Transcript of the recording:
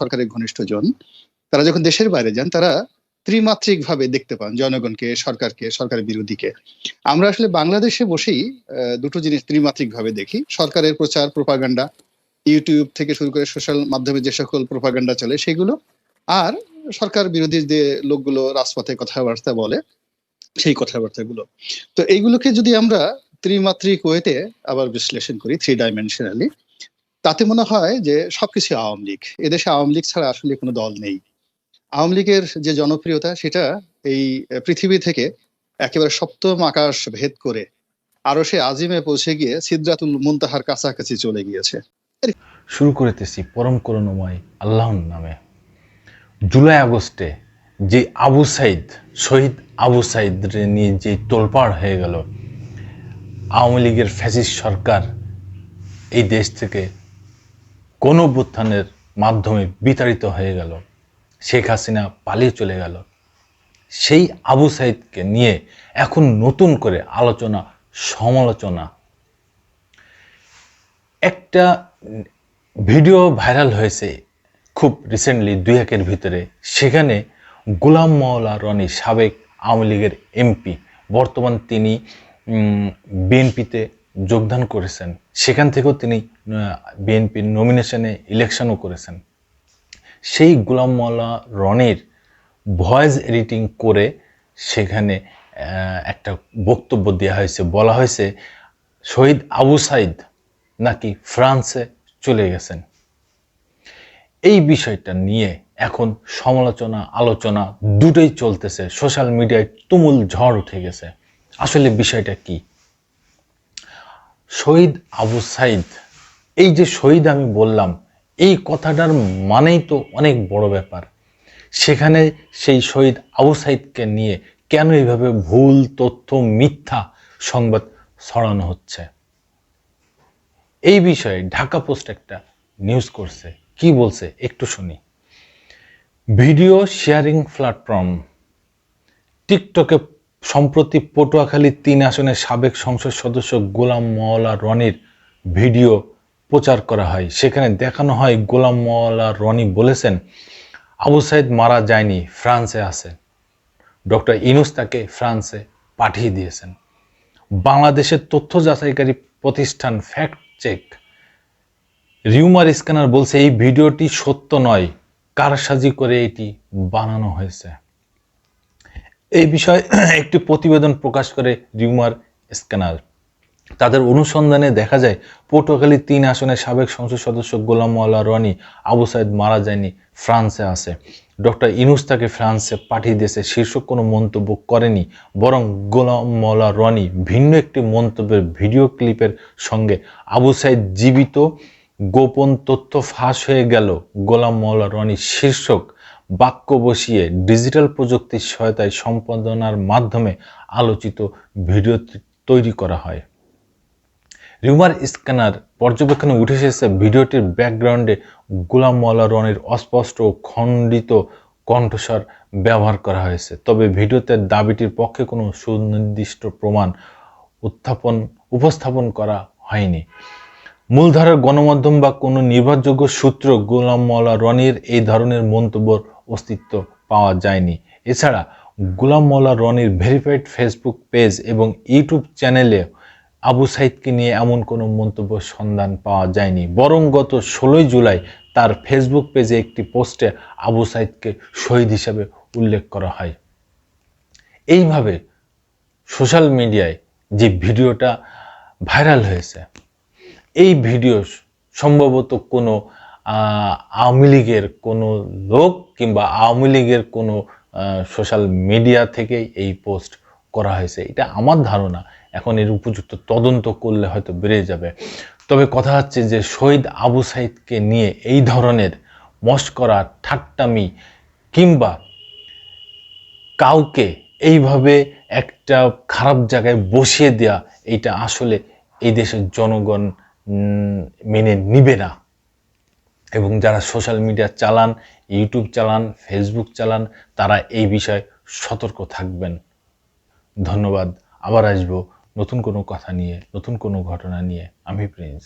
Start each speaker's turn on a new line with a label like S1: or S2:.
S1: সরকারের ঘনিষ্ঠ জন, তারা যখন দেশের বাইরে যান, তারা ত্রিমাত্রিক ভাবে দেখতে পান জনগণকে, সরকারকে, সরকারের বিরোধীকে। আমরা আসলে বাংলাদেশে বসেই দুটো জিনিস ত্রিমাত্রিক ভাবে দেখি। সরকারের প্রচার, প্রপাগান্ডা, ইউটিউব থেকে শুরু করে সোশ্যাল মাধ্যমে যে সকল প্রপাগান্ডা চলে সেগুলো, আর সরকার বিরোধী যে লোকগুলো রাজপথে কথাবার্তা বলে, সেই কথাবার্তাগুলো। তো এইগুলোকে যদি আমরা ত্রিমাত্রিক ওয়েতে আবার বিশ্লেষণ করি থ্রি ডাইমেনশনালি তাতে মনে হয় যে সবকিছু আওয়ামী লীগ। এদেশে আওয়ামী লীগ ছাড়া আসলে কোনো দল নেই। আওয়ামী লীগের যে জনপ্রিয়তা, সেটা এই পৃথিবী থেকে একেবারে সপ্তম আকাশ ভেদ করে আরও সে আজিমে পৌঁছে গিয়ে সিদ্রাতুল মুনতাহার কাছাকাছি চলে গিয়েছে।
S2: শুরু করিতেছি পরম করুণময় আল্লাহর নামে। জুলাই আগস্টে যে আবু সাইদ, শহীদ আবু সাইদ নিয়ে যে তোলপাড় হয়ে গেল, আওয়ামী লীগের ফ্যাসিস্ট সরকার এই দেশ থেকে কোন অভ্যুত্থানের মাধ্যমে বিতাড়িত হয়ে গেল, শেখ হাসিনা পালিয়ে চলে গেল, সেই আবু সাইদকে নিয়ে এখন নতুন করে আলোচনা, সমালোচনা। একটা ভিডিও ভাইরাল হয়েছে খুব রিসেন্টলি দুই একের ভিতরে, সেখানে গোলাম মওলা রনি সাবেক আওয়ামী লীগের এমপি, বর্তমান তিনি বিএনপিতে যোগদান করেছেন। সেখান থেকেও তিনি বিএনপির নমিনেশনে ইলেকশনও করেছেন। সেই গোলাম মওলা রনির ভয়েস এডিটিং করে সেখানে একটা বক্তব্য দেওয়া হয়েছে। বলা হয়েছে, শহীদ আবু সাইদ নাকি ফ্রান্সে চলে গেছেন। এই বিষয়টা নিয়ে এখন সমালোচনা, আলোচনা দুটোই চলতেছে। সোশ্যাল মিডিয়ায় তুমুল ঝড় উঠে গেছে। আসলে বিষয়টা কি? শহীদ আবু সাইদ। এই যে শহীদ আমি বললাম, এই কথাটার মানেই তো অনেক বড় ব্যাপার। সেখানে সেই শহীদ আবু সাইদকে নিয়ে কেন এইভাবে ভুল, তথ্য, মিথ্যা সংবাদ ছড়ানো হচ্ছে? এই বিষয়ে ঢাকা পোস্ট একটা নিউজ করছে। কি বলছে? একটু শুনি। ভিডিও শেয়ারিং প্ল্যাটফর্ম, টিকটকে সম্প্রতি পটুয়াখালী তিন আসনের সাবেক সংসদ সদস্য গোলাম মওলা রনির ভিডিও প্রচার করা হয়। সেখানে দেখানো হয়, গোলাম মওলা রনি বলেছেন, আবু সাইদ মারা যায়নি, ফ্রান্সে আছে। ডক্টর ইনুস তাকে ফ্রান্সে পাঠিয়ে দিয়েছেন। বাংলাদেশের তথ্য যাচাইকারী প্রতিষ্ঠান ফ্যাক্ট চেক। রিউমার স্ক্যানার বলছে, এই ভিডিওটি সত্য নয়। কারসাজি করে এটি বানানো হয়েছে। এই বিষয়ে একটি প্রতিবেদন প্রকাশ করে রিউমার স্ক্যানার। তাদের অনুসন্ধানে দেখা যায় পটুয়াখালী তিন আসনের সাবেক সংসদ সদস্য গোলাম মোল্লা রনি আবু সাইদ মারা যায়নি, ফ্রান্সে আছে। ডক্টর ইনুস তাকে ফ্রান্সে পাঠিয়ে দিয়েছে, শীর্ষক কোনো মন্তব্য করেনি, বরং গোলাম মোল্লা রনি ভিন্ন একটি মন্তব্যের ভিডিও ক্লিপের সঙ্গে আবু সাইদ জীবিত, গোপন তথ্য ফাঁস হয়ে গেল গোলাম মোল্লা রনি শীর্ষক। বাক্য বসিয়ে ডিজিটাল প্রযুক্তির সহায়তায় সম্পাদনার মাধ্যমে আলোচিত ভিডিও তৈরি করা হয়। রিউমার স্ক্যানার পর্যবেক্ষণে উঠে এসেছে ভিডিওটির ব্যাকগ্রাউন্ডে গোলাম মোল্লা রনির অস্পষ্ট ও খণ্ডিত কণ্ঠস্বর ব্যবহার করা হয়েছে। তবে ভিডিওতে দাবিটির পক্ষে কোনো সুনির্দিষ্ট প্রমাণ উত্থাপন, উপস্থাপন করা হয়নি। মূলধারার গণমাধ্যম বা কোনো নির্ভরযোগ্য সূত্র গোলাম মোল্লা রনির এই ধরনের মন্তব্যর অস্তিত্ব পাওয়া যায়নি। এছাড়া গোলাম মোল্লা রনির ভেরিফাইড ফেসবুক পেজ এবং ইউটিউব চ্যানেলে আবু সাইদকে নিয়ে এমন কোনো মন্তব্য সন্ধান পাওয়া যায়নি। বরং গত ষোলোই জুলাই তার ফেসবুক পেজে একটি পোস্টে আবু সাইদকে শহীদ হিসাবে উল্লেখ করা হয়। এইভাবে সোশ্যাল মিডিয়ায় যে ভিডিওটা ভাইরাল হয়েছে, এই ভিডিও সম্ভবত কোনো আওয়ামী লীগের কোনো লোক কিংবা আওয়ামী লীগের কোনো সোশ্যাল মিডিয়া থেকে এই পোস্ট করা হয়েছে, এটা আমার ধারণা। এখন এর উপযুক্ত তদন্ত করলে হয়তো বেড়ে যাবে। তবে কথা হচ্ছে যে শহীদ আবু সাইদকে নিয়ে এই ধরনের মস্করা ঠাট্টামি কিংবা কাউকে এইভাবে একটা খারাপ জায়গায় বসিয়ে দেয়া, এটা আসলে এই দেশের জনগণ মেনে নিবে না। এবং যারা সোশ্যাল মিডিয়া চালান ইউটিউব চালান ফেসবুক চালান, তারা এই বিষয়ে সতর্ক থাকবেন। ধন্যবাদ। আবার আসব নতুন কোনো কথা নিয়ে, নতুন কোনো ঘটনা নিয়ে। আমি প্রিন্স।